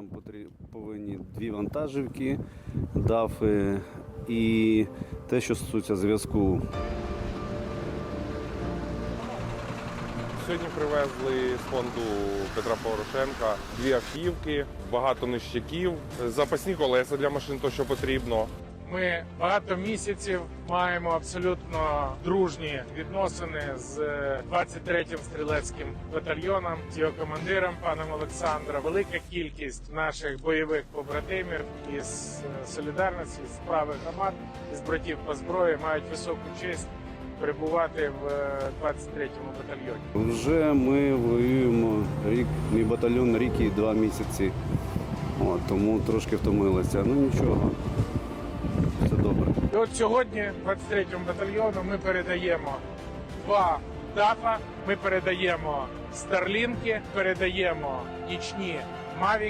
Нам повинні дві вантажівки, дафи і те, що стосується зв'язку. Сьогодні привезли з фонду Петра Порошенка дві автівки, багато нищаків, запасні колеса для машин, то що потрібно. Ми багато місяців маємо абсолютно дружні відносини з 23-м стрілецьким батальйоном, з його командиром паном Олександром. Велика кількість наших бойових побратимів із е, солідарності, з правих громад, із братів по зброї мають високу честь перебувати в е, 23-му батальйоні. Вже ми воюємо рік, мій батальйон рік і два місяці. От, тому трошки втомилися. Ну нічого. І от сьогодні 23-му батальйону ми передаємо два ДАФа, ми передаємо старлінки, передаємо нічні Маві.